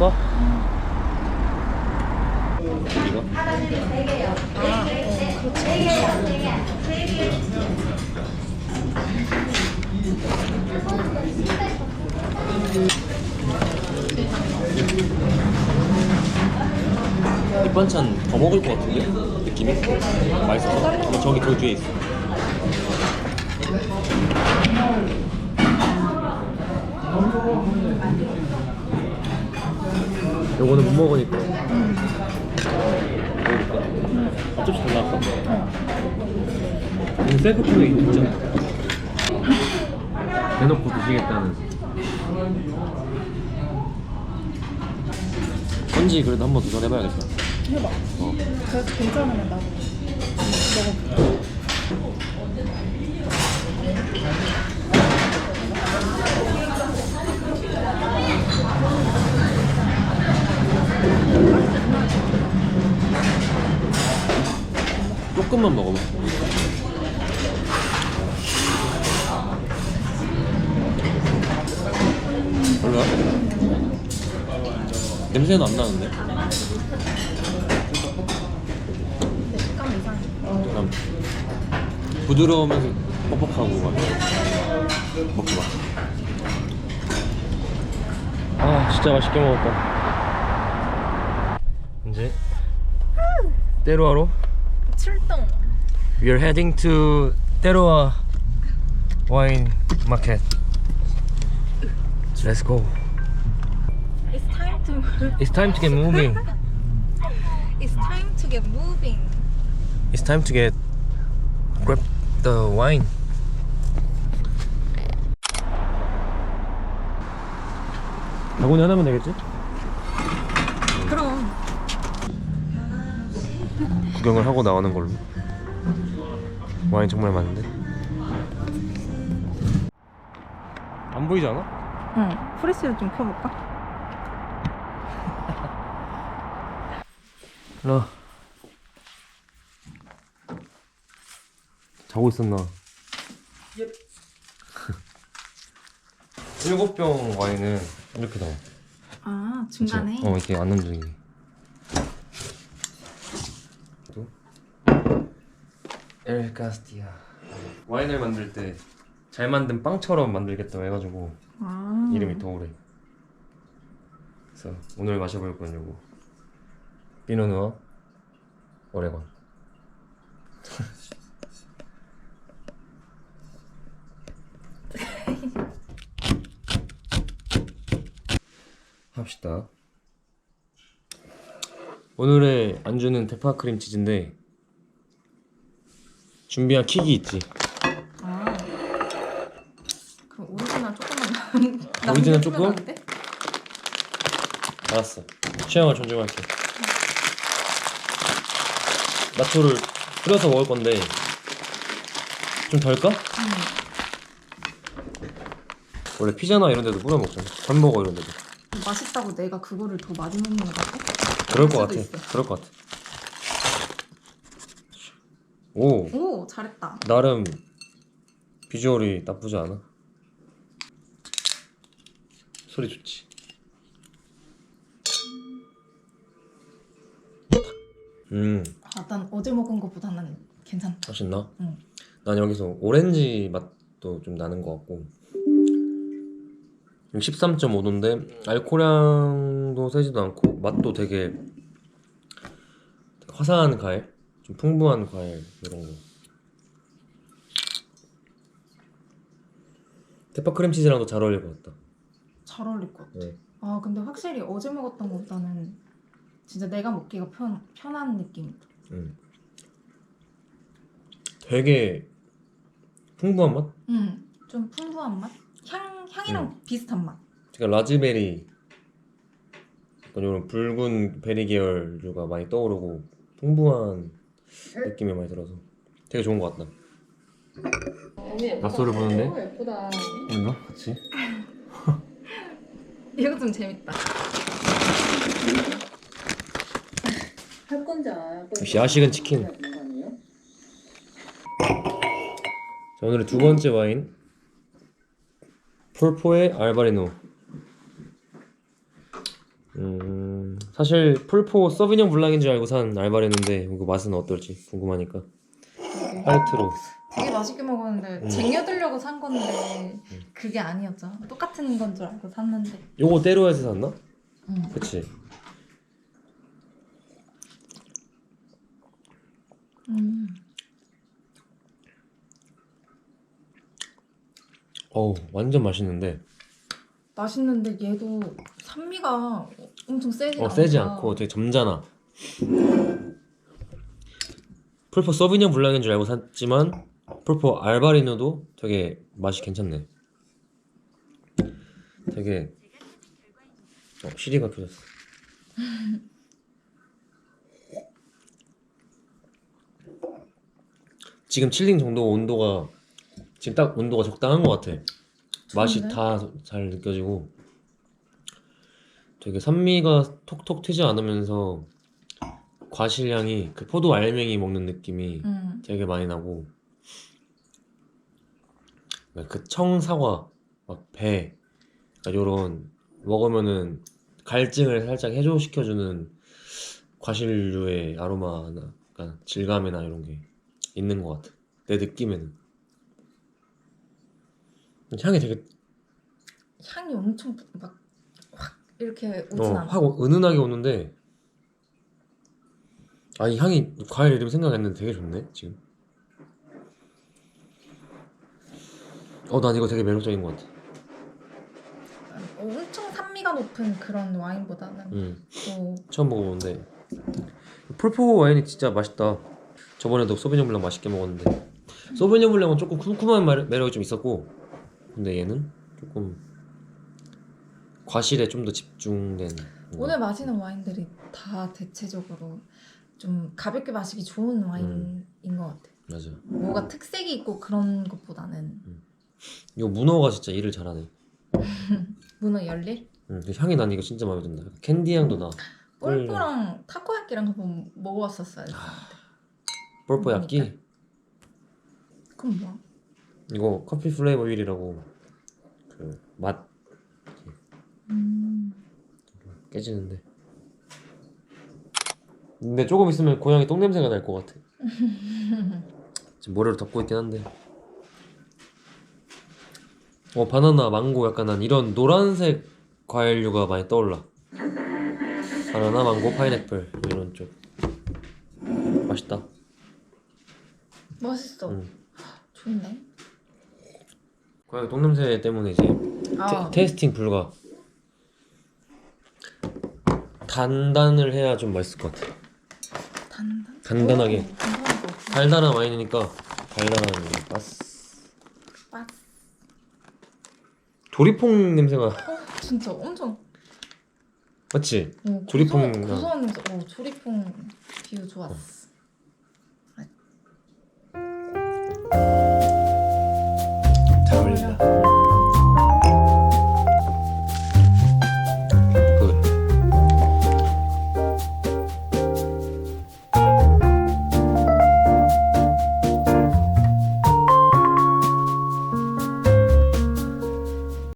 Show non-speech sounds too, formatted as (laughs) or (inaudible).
먹을까? 이거? 밑반찬 더 먹을 것 같은데? 느낌이? 맛있어서? 저기 저 뒤에 있어 요거는 못 먹으니까. 먹어볼까? 어차피 잘 나왔어 이거 셀프 푸드 있잖아 대놓고 드시겠다는. 건지 그래도 한번 도전해봐야겠다. 해봐. 어. 그래서 괜찮으면 나도. 먹어 조금만 먹어봐 별로야? 냄새는 안 나는데? 약간 부드러우면서 뻑뻑하고 막 마. 아 진짜 맛있게 먹었다. 이제 때로하러 출동. We are heading to 때로와 wine market. Let's go. It's time to move. (laughs) It's time to get moving. It's time to get moving. It's time to get grab the wine. 바구니 하나면 되겠지? 그럼. 구경을 하고 나오는 걸로. 와인 정말 많은데. 안 보이지 않아? 응. 프레시를 좀 켜볼까? 라. (laughs) 자고 있었나? (laughs) 일곱 병 와인은 이렇게 나와. 아 그치? 중간에. 어 이렇게 안 움직이게. 엘 카스티아. 와인을 만들 때 잘 만든 빵처럼 만들겠다고 해가지고 아. 이름이 더오래. 그래서 오늘 마셔볼 건 요거. 피노누아 오레곤. 합시다. 오늘의 안주는 대파 크림 치즈인데 준비한 킥이 있지. 아. 그럼 오리지널 조금만 남- 오리지널 남겨주면 조금? 안 돼? 알았어. 취향을 존중할게. 나초를 뿌려서 먹을 건데 좀 덜까? 응. 원래 피자나 이런 데도 뿌려 먹잖아. 햄버거 이런 데도. 맛있다고 내가 그거를 더 많이 먹는 거 같아? 그럴 것 수도 같아. 있어. 그럴 것 같아. 오, 오 잘했다. 나름 비주얼이 나쁘지 않아. 소리 좋지. 음, 아, 난 어제 먹은 거보다는 괜찮다. 맛있나? 응. 난 여기서 오렌지 맛도 좀 나는 것 같고 13.5도인데 알코올량도 세지도 않고 맛도 되게 화사한 과일 좀 풍부한 과일 이런 거 대파 크림치즈랑도 잘 어울릴 것 같다 잘 어울릴 것 같아. 네. 아 근데 확실히 어제 먹었던 것보다는 진짜 내가 먹기가 편 편한 느낌이다. 음. 되게 풍부한 맛? 음, 좀 풍부한 맛, 향 향이랑 음. 비슷한 맛. 제가 라즈베리 약간 이런 붉은 베리 계열류가 많이 떠오르고 풍부한 느낌이 많이 들어서 되게 좋은 것 같다. 낮소를 보는데 예쁘다. 뭔가 같이 (laughs) 이거 좀 재밌다. 할 건지 안 할 건지. 역시 야식은 치킨. 아니에요? 자, 오늘의 두 번째 와인 폴포의 알바리노. 음, 사실 풀포 서비뇽 블랑인 줄 알고 산 알바랬는데 이거 맛은 어떨지 궁금하니까 화이트로 되게 맛있게 먹었는데 음. 쟁여두려고 산 건데 그게 아니었잖아. 똑같은 건 줄 알고 샀는데. 요거 때로에서 샀나? 응. 그치 음. 어우 완전 맛있는데 맛있는데 얘도 산미가 엄청 세지 어 않아. 세지 않고 되게 점잖아. 풀포 서비뇽 블랑인 줄 알고 샀지만 풀포 알바리노도 되게 맛이 괜찮네. 되게 어 시리가 켜졌어. 지금 칠링 정도 온도가 지금 딱 온도가 적당한 것 같아 맛이 좋은데? 다잘 느껴지고 되게 산미가 톡톡 튀지 않으면서 과실향이 그 포도 알맹이 먹는 느낌이 응. 되게 많이 나고 그 청사과 막배 요런 먹으면은 갈증을 살짝 해소시켜주는 과실류의 아로마나 그러니까 질감이나 이런 게 있는 것 같아 내 느낌에는 향이 되게 향이 엄청 막 확 이렇게 오진 어, 않아. 하고 은은하게 오는데 아 이 향이 과일 이름 생각했는데 되게 좋네 지금. 어 난 이거 되게 매력적인 것 같아. 엄청 산미가 높은 그런 와인보다는 음. 또 처음 먹어보는데. 풀포 와인이 진짜 맛있다. 저번에도 소비뇽 블랑 맛있게 먹었는데. 소비뇽 블랑은 조금 쿰쿰한 매- 매력이 좀 있었고 근데 얘는 조금 과실에 좀 더 집중된 오늘 마시는 와인들이 다 대체적으로 좀 가볍게 마시기 좋은 와인인 것 같아. 맞아 뭐가 특색이 있고 그런 것보다는 이거 문어가 진짜 일을 잘하네 (laughs) 문어 열릴? 음, 그 향이 난 이거 진짜 마음에 든다 캔디 향도 나 꿀. 꿀뽀랑 타코야끼랑 한번 했는데. 뻘뻘 약기 그럼 뭐야? 이거 커피 플레이버 휠이라고 그 맛 음. 깨지는데 근데 조금 있으면 고양이 똥 냄새가 날 것 같아 (laughs) 지금 모래로 덮고 있긴 한데 어 바나나 망고 약간 난 이런 노란색 과일류가 많이 떠올라 바나나 망고 파인애플 이런 쪽 맛있다 맛있어. 음. 좋네. 고양이 똥 냄새 때문에 이제 아, 테, 테이스팅 불가 단단을 해야 좀 맛있을 것 같아 단단. 단단하게. 오, 단단한 거. 달달한 와인이니까 달달한 바스 맛. 조리퐁 냄새가 어, 진짜 엄청. 맞지? 오, 조리퐁 고소한, 냄새. 오, 조리퐁 비유 좋았어.